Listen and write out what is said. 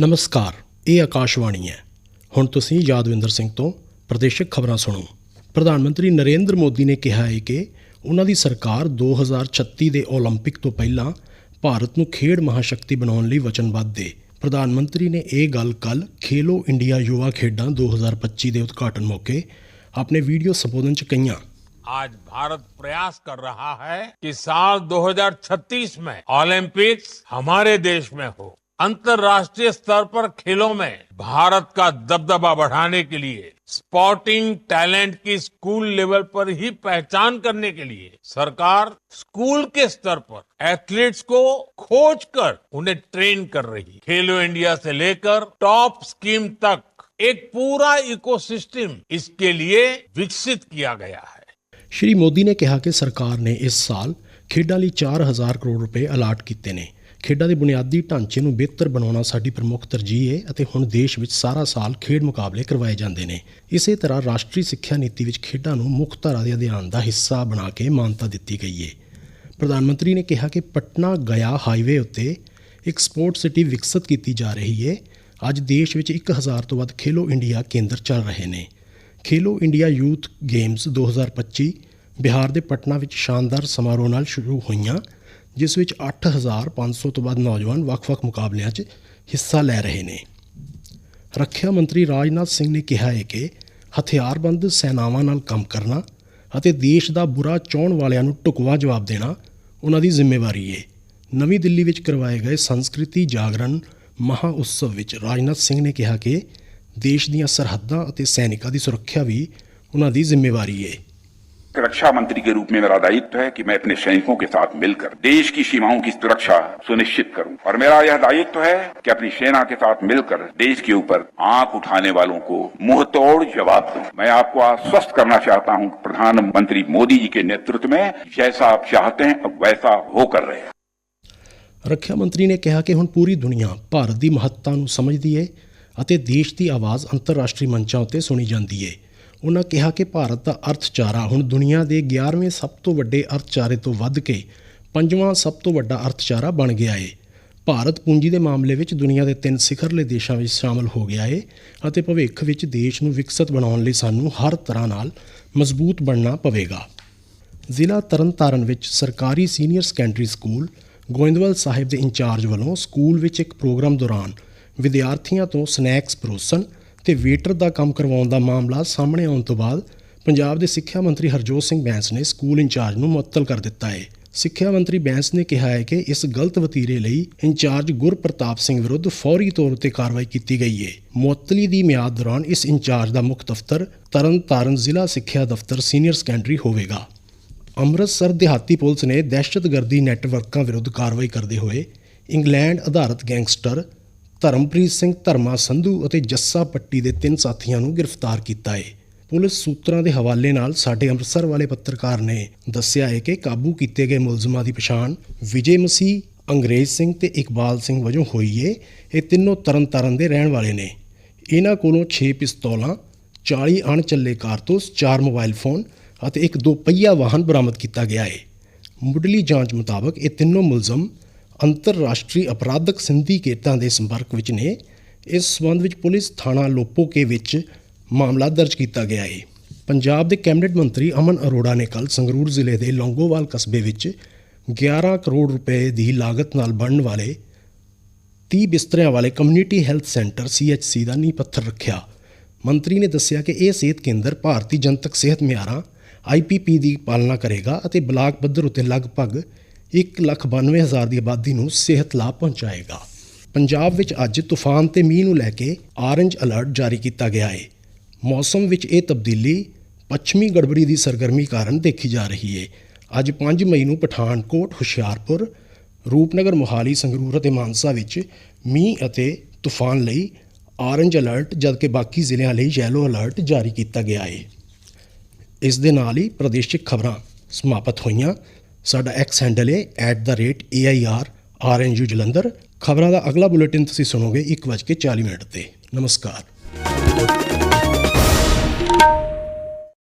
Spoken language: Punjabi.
ਨਮਸਕਾਰ ਇਹ ਆਕਾਸ਼ਵਾਣੀ ਹੈ ਹੁਣ ਤੁਸੀਂ ਯਾਦਵਿੰਦਰ ਸਿੰਘ ਤੋਂ ਪ੍ਰਦੇਸ਼ਕ ਖਬਰਾਂ ਸੁਣੋ ਪ੍ਰਧਾਨ ਮੰਤਰੀ ਨਰਿੰਦਰ ਮੋਦੀ ਨੇ ਕਿਹਾ ਹੈ ਕਿ ਉਹਨਾਂ ਦੀ ਸਰਕਾਰ 2036 ਦੇ 올림픽 ਤੋਂ ਪਹਿਲਾਂ ਭਾਰਤ ਨੂੰ ਖੇਡ ਮਹਾਸ਼ਕਤੀ ਬਣਾਉਣ ਲਈ ਵਚਨਬੱਧ ਹੈ ਪ੍ਰਧਾਨ ਮੰਤਰੀ ਨੇ ਇਹ ਗੱਲ ਕੱਲ ਖੇਲੋ ਇੰਡੀਆ ਯੁਵਾ ਖੇਡਾਂ 2025 ਦੇ ਉਦਘਾਟਨ ਮੌਕੇ ਆਪਣੇ ਵੀਡੀਓ ਸੰਬੋਧਨ ਚ ਕਹੀਆਂ आज भारत प्रयास कर रहा है कि साल 2036 में ओलंपिक्स हमारे देश में हो अंतर्राष्ट्रीय स्तर पर खेलों में भारत का दबदबा बढ़ाने के लिए स्पोर्टिंग टैलेंट की स्कूल लेवल पर ही पहचान करने के लिए सरकार स्कूल के स्तर पर एथलीट्स को खोज कर उन्हें ट्रेन कर रही है खेलो इंडिया से लेकर टॉप स्कीम तक एक पूरा इकोसिस्टम इसके लिए विकसित किया गया है ਸ਼੍ਰੀ ਮੋਦੀ ਨੇ ਕਿਹਾ ਕਿ ਸਰਕਾਰ ਨੇ ਇਸ ਸਾਲ ਖੇਡਾਂ ਲਈ 4000 ਕਰੋੜ ਰੁਪਏ ਅਲਾਟ ਕੀਤੇ ਨੇ ਖੇਡਾਂ ਦੇ ਬੁਨਿਆਦੀ ਢਾਂਚੇ ਨੂੰ ਬਿਹਤਰ ਬਣਾਉਣਾ ਸਾਡੀ ਪ੍ਰਮੁੱਖ ਤਰਜੀਹ ਹੈ ਅਤੇ ਹੁਣ ਦੇਸ਼ ਵਿੱਚ ਸਾਰਾ ਸਾਲ ਖੇਡ ਮੁਕਾਬਲੇ ਕਰਵਾਏ ਜਾਂਦੇ ਨੇ। ਇਸੇ ਤਰ੍ਹਾਂ ਰਾਸ਼ਟਰੀ ਸਿੱਖਿਆ ਨੀਤੀ ਵਿੱਚ ਖੇਡਾਂ ਨੂੰ ਮੁੱਖ ਧਾਰਾ ਦੇ ਅਧਿਐਨ ਦਾ ਹਿੱਸਾ ਬਣਾ ਕੇ ਮਾਨਤਾ ਦਿੱਤੀ ਗਈ ਹੈ ਪ੍ਰਧਾਨ ਮੰਤਰੀ ਨੇ ਕਿਹਾ ਕਿ ਪਟਨਾ ਗਿਆ ਹਾਈਵੇ ਉੱਤੇ ਇੱਕ ਸਪੋਰਟ ਸਿਟੀ ਵਿਕਸਿਤ ਕੀਤੀ ਜਾ ਰਹੀ ਹੈ ਅੱਜ ਦੇਸ਼ ਵਿੱਚ 1000 ਤੋਂ ਵੱਧ ਖੇਲੋ ਇੰਡੀਆ ਕੇਂਦਰ ਚੱਲ ਰਹੇ ਨੇ। Khelo India youth games 2025 Bihar ਦੇ ਪਟਨਾ ਵਿੱਚ ਸ਼ਾਨਦਾਰ ਸਮਾਰੋਹ ਨਾਲ ਸ਼ੁਰੂ ਹੋਈਆਂ। ਜਿਸ ਵਿੱਚ 8500 ਤੋਂ ਵੱਧ ਨੌਜਵਾਨ ਵੱਖ-ਵੱਖ ਮੁਕਾਬਲਿਆਂ 'ਚ ਹਿੱਸਾ ਲੈ ਰਹੇ ਨੇ। ਰੱਖਿਆ ਮੰਤਰੀ ਰਾਜਨਾਥ ਸਿੰਘ ਨੇ ਕਿਹਾ ਹੈ ਕਿ ਹਥਿਆਰਬੰਦ ਸੈਨਾਵਾਂ ਨਾਲ ਕੰਮ ਕਰਨਾ ਅਤੇ ਦੇਸ਼ ਦਾ ਬੁਰਾ ਚਾਹੁਣ ਵਾਲਿਆਂ ਨੂੰ ਢੁਕਵਾਂ ਜਵਾਬ ਦੇਣਾ ਉਹਨਾਂ ਦੀ ਜ਼ਿੰਮੇਵਾਰੀ ਹੈ ਨਵੀਂ ਦਿੱਲੀ ਵਿੱਚ ਕਰਵਾਏ ਗਏ ਸੰਸਕ੍ਰਿਤੀ ਜਾਗਰਣ ਮਹਾ ਉਤਸਵ ਵਿੱਚ ਰਾਜਨਾਥ ਸਿੰਘ ਨੇ ਕਿਹਾ ਕਿ ਦੇਸ਼ ਦੀਆਂ ਸਰਹੱਦਾਂ ਅਤੇ ਸੈਨਿਕਾਂ ਦੀ ਸੁਰੱਖਿਆ ਵੀ ਉਹਨਾਂ ਦੀ ਜ਼ਿੰਮੇਵਾਰੀ ਹੈ रक्षा मंत्री के रूप में मेरा दायित्व है कि मैं अपने सैनिकों के साथ मिलकर देश की सीमाओं की सुरक्षा सुनिश्चित करूं और मेरा यह दायित्व है कि अपनी सेना के साथ मिलकर देश के ऊपर आंख उठाने वालों को मुंह तोड़ जवाब दूं मैं आपको आश्वस्त करना चाहता हूं कि प्रधानमंत्री मोदी जी के नेतृत्व में जैसा आप चाहते हैं अब वैसा होकर रहे ਰੱਖਿਆ ਮੰਤਰੀ ਨੇ ਕਿਹਾ ਕਿ ਹੁਣ ਪੂਰੀ ਦੁਨੀਆ ਭਾਰਤ ਦੀ ਮਹੱਤਤਾ ਨੂੰ ਸਮਝਦੀ ਹੈ ਅਤੇ ਦੇਸ਼ ਦੀ ਆਵਾਜ਼ ਅੰਤਰਰਾਸ਼ਟਰੀ ਮੰਚਾਂ ਉੱਤੇ ਸੁਣੀ ਜਾਂਦੀ ਹੈ ਉਹਨਾਂ ਕਿਹਾ ਕਿ ਭਾਰਤ ਦਾ ਅਰਥਚਾਰਾ ਹੁਣ ਦੁਨੀਆ ਦੇ 11ਵੇਂ ਸਭ ਤੋਂ ਵੱਡੇ ਅਰਥਚਾਰੇ ਤੋਂ ਵੱਧ ਕੇ ਪੰਜਵਾਂ ਸਭ ਤੋਂ ਵੱਡਾ ਅਰਥਚਾਰਾ ਬਣ ਗਿਆ ਹੈ ਭਾਰਤ ਪੂੰਜੀ ਦੇ ਮਾਮਲੇ ਵਿੱਚ ਦੁਨੀਆ ਦੇ ਤਿੰਨ ਸਿਖਰਲੇ ਦੇਸ਼ਾਂ ਵਿੱਚ ਸ਼ਾਮਲ ਹੋ ਗਿਆ ਹੈ ਅਤੇ ਭਵਿੱਖ ਵਿੱਚ ਦੇਸ਼ ਨੂੰ ਵਿਕਸਿਤ ਬਣਾਉਣ ਲਈ ਸਾਨੂੰ ਹਰ ਤਰ੍ਹਾਂ ਨਾਲ ਮਜ਼ਬੂਤ ਬਣਨਾ ਪਵੇਗਾ। ਜ਼ਿਲ੍ਹਾ ਤਰਨਤਾਰਨ ਵਿੱਚ ਸਰਕਾਰੀ senior secondary school Goindwal Sahib ਦੇ ਇੰਚਾਰਜ ਵੱਲੋਂ ਸਕੂਲ ਵਿੱਚ ਇੱਕ ਪ੍ਰੋਗਰਾਮ ਦੌਰਾਨ ਵਿਦਿਆਰਥੀਆਂ ਤੋਂ ਸਨੈਕਸ ਪਰੋਸਣ ਤੇ ਵੇਟਰ ਦਾ ਕੰਮ ਕਰਵਾਉਣ ਦਾ ਮਾਮਲਾ ਸਾਹਮਣੇ ਆਉਣ ਤੋਂ ਬਾਅਦ ਪੰਜਾਬ ਦੇ ਸਿੱਖਿਆ ਮੰਤਰੀ ਹਰਜੋਤ ਸਿੰਘ ਬੈਂਸ ਨੇ ਸਕੂਲ ਇੰਚਾਰਜ ਨੂੰ ਮੁਅੱਤਲ ਕਰ ਦਿੱਤਾ ਹੈ। ਸਿੱਖਿਆ ਮੰਤਰੀ ਬੈਂਸ ਨੇ ਕਿਹਾ ਹੈ ਕਿ ਇਸ ਗਲਤ ਵਤੀਰੇ ਲਈ ਇੰਚਾਰਜ ਗੁਰਪ੍ਰਤਾਪ ਸਿੰਘ ਵਿਰੁੱਧ ਫੌਰੀ ਤੌਰ ਤੇ ਕਾਰਵਾਈ ਕੀਤੀ ਗਈ ਹੈ। ਮੁਅੱਤਲੀ ਦੀ ਮਿਆਦ ਦੌਰਾਨ ਇਸ ਇੰਚਾਰਜ ਦਾ ਮੁੱਖ ਦਫ਼ਤਰ ਤਰਨਤਾਰਨ ਜ਼ਿਲ੍ਹਾ ਸਿੱਖਿਆ ਦਫ਼ਤਰ ਸੀਨੀਅਰ ਸੈਕੰਡਰੀ ਹੋਵੇਗਾ। ਅੰਮ੍ਰਿਤਸਰ ਦਿਹਾਤੀ ਪੁਲਿਸ ਨੇ ਦਹਿਸ਼ਤਗਰਦੀ ਨੈਟਵਰਕਾਂ ਵਿਰੁੱਧ ਕਾਰਵਾਈ ਕਰਦੇ ਹੋਏ ਇੰਗਲੈਂਡ ਆਧਾਰਿਤ ਗੈਂਗਸਟਰ ਧਰਮਪ੍ਰੀਤ ਸਿੰਘ ਧਰਮਾ ਸੰਧੂ ਅਤੇ ਜੱਸਾ ਪੱਟੀ ਦੇ ਤਿੰਨ ਸਾਥੀਆਂ ਨੂੰ ਗ੍ਰਿਫਤਾਰ ਕੀਤਾ ਹੈ ਪੁਲਿਸ ਸੂਤਰਾਂ ਦੇ ਹਵਾਲੇ ਨਾਲ ਸਾਡੇ ਅੰਮ੍ਰਿਤਸਰ ਵਾਲੇ ਪੱਤਰਕਾਰ ਨੇ ਦੱਸਿਆ ਹੈ ਕਿ ਕਾਬੂ ਕੀਤੇ ਗਏ ਮੁਲਜ਼ਮਾਂ ਦੀ ਪਛਾਣ ਵਿਜੇ ਮਸੀਹ, ਅੰਗਰੇਜ਼ ਸਿੰਘ ਤੇ ਇਕਬਾਲ ਸਿੰਘ ਵਜੋਂ ਹੋਈ ਏ। ਇਹ ਤਿੰਨੋਂ ਤਰਨਤਾਰਨ ਦੇ ਰਹਿਣ ਵਾਲੇ ਨੇ। ਇਹਨਾਂ ਕੋਲੋਂ 6 ਪਿਸਤੌਲਾਂ 40 ਅਣਚੱਲੇ ਕਾਰਤੂਸ 4 ਮੋਬਾਈਲ ਫੋਨ ਅਤੇ ਇੱਕ ਦੋ ਪਹੀਆ ਵਾਹਨ ਬਰਾਮਦ ਕੀਤਾ ਗਿਆ ਹੈ ਮੁੱਢਲੀ ਜਾਂਚ ਮੁਤਾਬਕ ਇਹ ਤਿੰਨੋਂ ਮੁਲਜ਼ਮ ਅੰਤਰਰਾਸ਼ਟਰੀ ਅਪਰਾਧਕ ਸਿੰਡੀਕੇਟਾਂ ਦੇ ਸੰਪਰਕ ਵਿੱਚ ਨੇ। ਇਸ ਸਬੰਧ ਵਿੱਚ ਪੁਲਿਸ ਥਾਣਾ ਲੋਪੋਕੇ ਵਿੱਚ ਮਾਮਲਾ ਦਰਜ ਕੀਤਾ ਗਿਆ ਹੈ ਪੰਜਾਬ ਦੇ ਕੈਬਨਿਟ ਮੰਤਰੀ ਅਮਨ ਅਰੋੜਾ ਨੇ ਕੱਲ ਸੰਗਰੂਰ ਜ਼ਿਲ੍ਹੇ ਦੇ ਲੌਂਗੋਵਾਲ ਕਸਬੇ ਵਿੱਚ 11 ਕਰੋੜ ਰੁਪਏ ਦੀ ਲਾਗਤ ਨਾਲ ਬਣਨ ਵਾਲੇ 30 ਬਿਸਤਰਿਆਂ ਵਾਲੇ ਕਮਿਊਨਿਟੀ ਹੈਲਥ ਸੈਂਟਰ CHC ਦਾ ਨੀਂਹ ਪੱਥਰ ਰੱਖਿਆ। ਮੰਤਰੀ ਨੇ ਦੱਸਿਆ ਕਿ ਇਹ ਸਿਹਤ ਕੇਂਦਰ ਭਾਰਤੀ ਜਨਤਕ ਸਿਹਤ ਮਿਆਰਾਂ IPP ਦੀ ਪਾਲਣਾ ਕਰੇਗਾ ਅਤੇ ਬਲਾਕ ਪੱਧਰ ਉੱਤੇ ਲਗਭਗ 192000 ਦੀ ਆਬਾਦੀ ਨੂੰ ਸਿਹਤ ਲਾਭ ਪਹੁੰਚਾਏਗਾ। ਪੰਜਾਬ ਵਿੱਚ ਅੱਜ ਤੂਫਾਨ ਤੇ ਮੀਂਹ ਨੂੰ ਲੈ ਕੇ ਆਰੰਜ ਅਲਰਟ ਜਾਰੀ ਕੀਤਾ ਗਿਆ ਹੈ ਮੌਸਮ ਵਿੱਚ ਇਹ ਤਬਦੀਲੀ ਪੱਛਮੀ ਗੜਬੜੀ ਦੀ ਸਰਗਰਮੀ ਕਾਰਨ ਦੇਖੀ ਜਾ ਰਹੀ ਹੈ ਅੱਜ 5 ਮਈ ਨੂੰ ਪਠਾਨਕੋਟ, ਹੁਸ਼ਿਆਰਪੁਰ, ਰੂਪਨਗਰ, ਮੋਹਾਲੀ, ਸੰਗਰੂਰ ਅਤੇ ਮਾਨਸਾ ਵਿੱਚ ਮੀਂਹ ਅਤੇ ਤੂਫਾਨ ਲਈ ਆਰੰਜ ਅਲਰਟ ਜਦਕਿ ਬਾਕੀ ਜ਼ਿਲ੍ਹਿਆਂ ਲਈ ਯੈਲੋ ਅਲਰਟ ਜਾਰੀ ਕੀਤਾ ਗਿਆ ਹੈ ਇਸ ਦੇ ਨਾਲ ਹੀ ਪ੍ਰਦੇਸ਼ਿਕ ਖਬਰਾਂ ਸਮਾਪਤ ਹੋਈਆਂ। ਸਾਡਾ ਐਕਸ ਹੈਂਡਲ ਹੈ @air_rnu ਜਲੰਧਰ। ਖਬਰਾਂ ਦਾ ਅਗਲਾ ਬੁਲੇਟਿਨ ਤੁਸੀਂ ਸੁਣੋਗੇ 1:40 ਮਿੰਟ ਤੇ। ਨਮਸਕਾਰ।